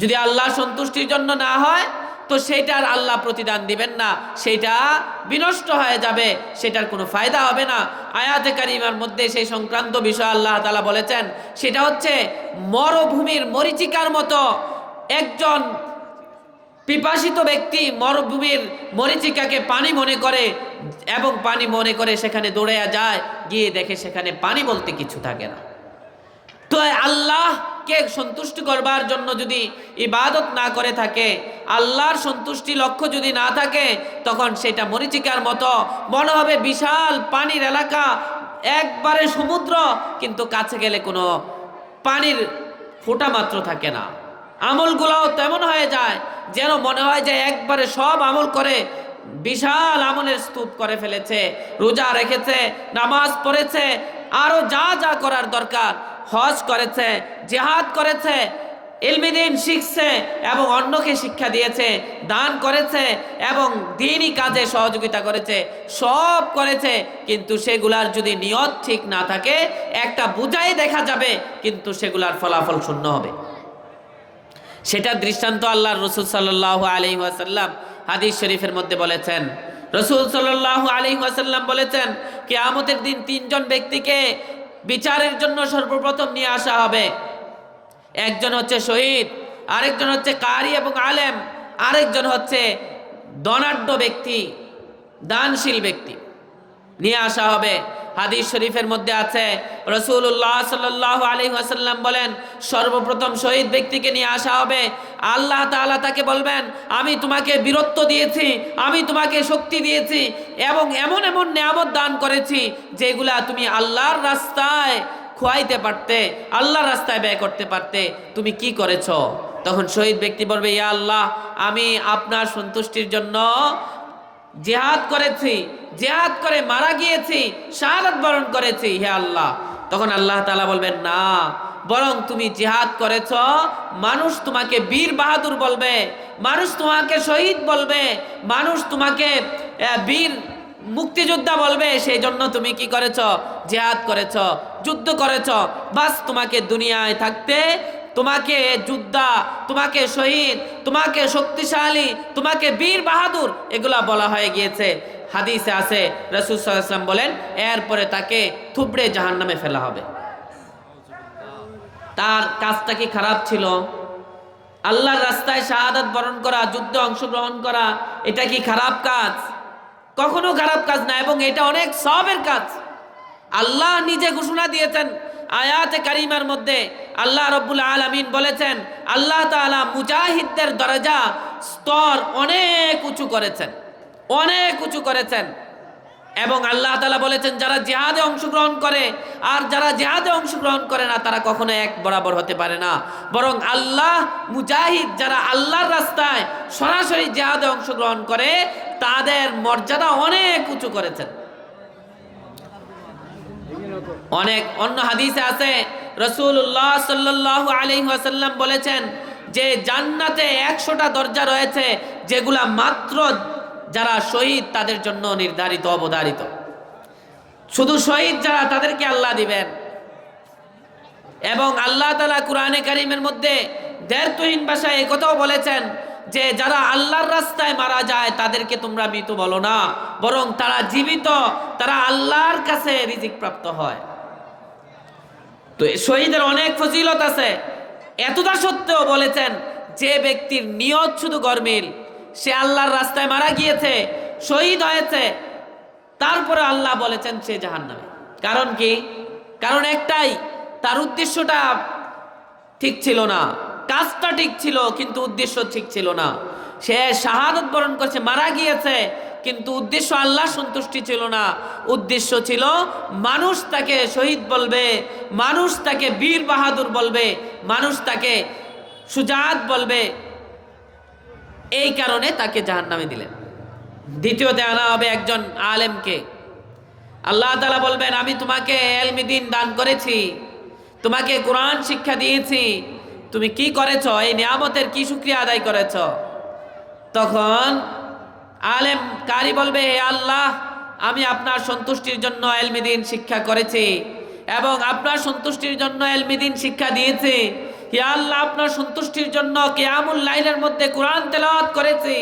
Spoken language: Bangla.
যদি আল্লাহ সন্তুষ্টির জন্য না হয়, তো সেটার আল্লাহ প্রতিদান দিবেন না। সেটা বিনষ্ট হয়ে যাবে, সেটার কোনো ফায়দা হবে না। আয়াতে কারিমার মধ্যে সেই সংক্রান্ত বিষয় আল্লাহ তালা বলেছেন, সেটা হচ্ছে মরভূমির মরিচিকার মতো একজন পিপাসিত ব্যক্তি মরুভূমির মরিচিকাকে পানি মনে করে এবং পানি মনে করে সেখানে দৌড়ে যায়, গিয়ে দেখে সেখানে পানি বলতে কিছু থাকে না। তো আল্লাহকে সন্তুষ্ট করবার জন্য যদি ইবাদত না করে থাকে, আল্লাহর সন্তুষ্টি লক্ষ্য যদি না থাকে, তখন সেটা মরিচিকার মতো। মনে হবে বিশাল পানির এলাকা, একবারে সমুদ্র, কিন্তু কাছে গেলে কোনো পানির ফোঁটা মাত্র থাকে না। আমলগুলোও তেমন হয়ে যায়, যেন মনে হয় যে একবারে সব আমল করে বিশাল আমলের স্তূপ করে ফেলেছে, রোজা রেখেছে, নামাজ পড়েছে, আরও যা যা করার দরকার হজ করেছে, জেহাদ করেছে ইলমিদিন শিখছে এবং অন্যকে শিক্ষা দিয়েছে, দান করেছে এবং দিনই কাজে সহযোগিতা করেছে, সব করেছে, কিন্তু সেগুলার যদি নিয়ত ঠিক না থাকে, একটা বুঝাই দেখা যাবে, কিন্তু সেগুলার ফলাফল শূন্য হবে। সেটা দৃষ্টান্ত আল্লাহ রসুল সাল্লাহ আলী ওয়াসাল্লাম হাদিস শরীফের মধ্যে বলেছেন। রসুল সাল্লাহ আলী ওয়াসাল্লাম বলেছেন কে আমতের দিন তিনজন ব্যক্তিকে বিচারের জন্য সর্বপ্রথম নিয়ে আসা হবে। একজন হচ্ছে শহীদ, আরেকজন হচ্ছে কারি এবং আলেম, আরেকজন হচ্ছে দনাঢ্য ব্যক্তি, দানশীল ব্যক্তি। নিয়ে আসা হবে। হাদিস শরীফের মধ্যে আছে রসুল্লাহ সাল্লাহ আলী আসাল্লাম বলেন, সর্বপ্রথম শহীদ ব্যক্তিকে নিয়ে আসা হবে। আল্লাহ তাআলা তাকে বলবেন, আমি তোমাকে বীরত্ব দিয়েছি, আমি তোমাকে শক্তি দিয়েছি এবং এমন এমন নিয়ামত দান করেছি যেগুলা তুমি আল্লাহর রাস্তায় খোয়াইতে পারতে, আল্লাহর রাস্তায় ব্যয় করতে পারতে। তুমি কি করেছ? তখন শহীদ ব্যক্তি বলবে, ইয়া আল্লাহ, আমি আপনার সন্তুষ্টির জন্য জেহাদ করেছি, জেহাদ করে মারা গিয়েছি, শাহাদাত বরণ করেছি, হে আল্লাহ। তখন আল্লাহ তালা বলবেন, না, বরং তুমি জেহাদ করেছ, মানুষ তোমাকে বীর বাহাদুর বলবে, মানুষ তোমাকে শহীদ বলবে, মানুষ তোমাকে বীর মুক্তিযোদ্ধা বলবে সেই জন্য তুমি কি করেছ? জেহাদ করেছ, যুদ্ধ করেছ, বাস তোমাকে দুনিয়ায় থাকতে তোমাকে যোদ্ধা, তোমাকে শহীদ, তোমাকে শক্তিশালী, তোমাকে বীর বাহাদুর, এগুলা বলা হয়ে গিয়েছে। হাদিসে আছে, রসুল সাল্লাম বলেন, এরপরে তাকে থুবড়ে জাহান নামে ফেলা হবে। তার কাজটা কি খারাপ ছিল? আল্লাহর রাস্তায় শাহাদাত বরণ করা, যুদ্ধে অংশগ্রহণ করা, এটা কি খারাপ কাজ? কখনো খারাপ কাজ না, এবং এটা অনেক সবের কাজ। আল্লাহ নিজে ঘোষণা দিয়েছেন আয়াতে কারিমার মধ্যে আল্লাহ রব্বুল আলমিন বলেছেন, আল্লাহ তাআলা মুজাহিদদের দরজা স্তর অনেক উঁচু করেছেন, অনেক উঁচু করেছেন। এবং আল্লাহ তালা বলেছেন, যারা জেহাদে অংশগ্রহণ করে, আর যারা জেহাদে অংশগ্রহণ করে না, তারা কখনো এক বরাবর হতে পারে না। বরং আল্লাহ মুজাহিদ যারা আল্লাহর রাস্তায় সরাসরি জেহাদে অংশগ্রহণ করে, তাদের মর্যাদা অনেক উঁচু করেছেন। অনেক অন্য হাদিসে আছে রসুল্লাহ সাল্লাহ আলী ওয়াসাল্লাম বলেছেন যে জান্নাতে একশোটা দরজা রয়েছে, যেগুলা মাত্র যারা শহীদ তাদের জন্য নির্ধারিত, অবধারিত। শুধু শহীদ যারা, তাদেরকে আল্লাহ দিবেন। এবং আল্লাহ তালা কোরআনে কারিমের মধ্যে দেড়তুহীন ভাষায় এই কথাও বলেছেন যে যারা আল্লাহর রাস্তায় মারা যায়, তাদেরকে তোমরা মৃত বলো না, বরং তারা জীবিত, তারা আল্লাহর কাছে রিজিক প্রাপ্ত হয়। তো শহীদের অনেক ফজিলত আছে। এতটা সত্ত্বেও বলেছেন, যে ব্যক্তির নিয়ত শুধু গরমিল, সে আল্লাহর রাস্তায় মারা গিয়েছে, শহীদ হয়েছে, তারপরে আল্লাহ বলেছেন সে জাহান্নামে। কারণ কি? কারণ একটাই, তার উদ্দেশ্যটা ঠিক ছিল না। কাজটা ঠিক ছিল, কিন্তু উদ্দেশ্য ঠিক ছিল না। সে শাহাদত বরণ করছে, মারা গিয়েছে। কিন্তু উদ্দেশ্য আল্লাহ সন্তুষ্টি ছিল না। উদ্দেশ্য ছিল, মানুষ তাকে শহীদ বলবে, মানুষ তাকে বীর বাহাদুর বলবে, মানুষ তাকে সুজাত বলবে। এই কারণে তাকে জাহান নামে দিলেন। দ্বিতীয়তে আনা হবে একজন আলেমকে। আল্লাহ তালা বলবেন, আমি তোমাকে এলমিদিন দান করেছি, তোমাকে কোরআন শিক্ষা দিয়েছি। তুমি কি করেছ? এই নিয়ামতের কি শুক্রিয়া আদায় করেছ? তখন আলেম কারি বলবে, হে আল্লাহ, আমি আপনার সন্তুষ্টির জন্য এলমিদিন শিক্ষা করেছি এবং আপনার সন্তুষ্টির জন্য এলমিদিন শিক্ষা দিয়েছি। হে আল্লাহ, আপনার সন্তুষ্টির জন্য কেয়ামুল লাইনের মধ্যে কোরআন তেলাওয়াত করেছি।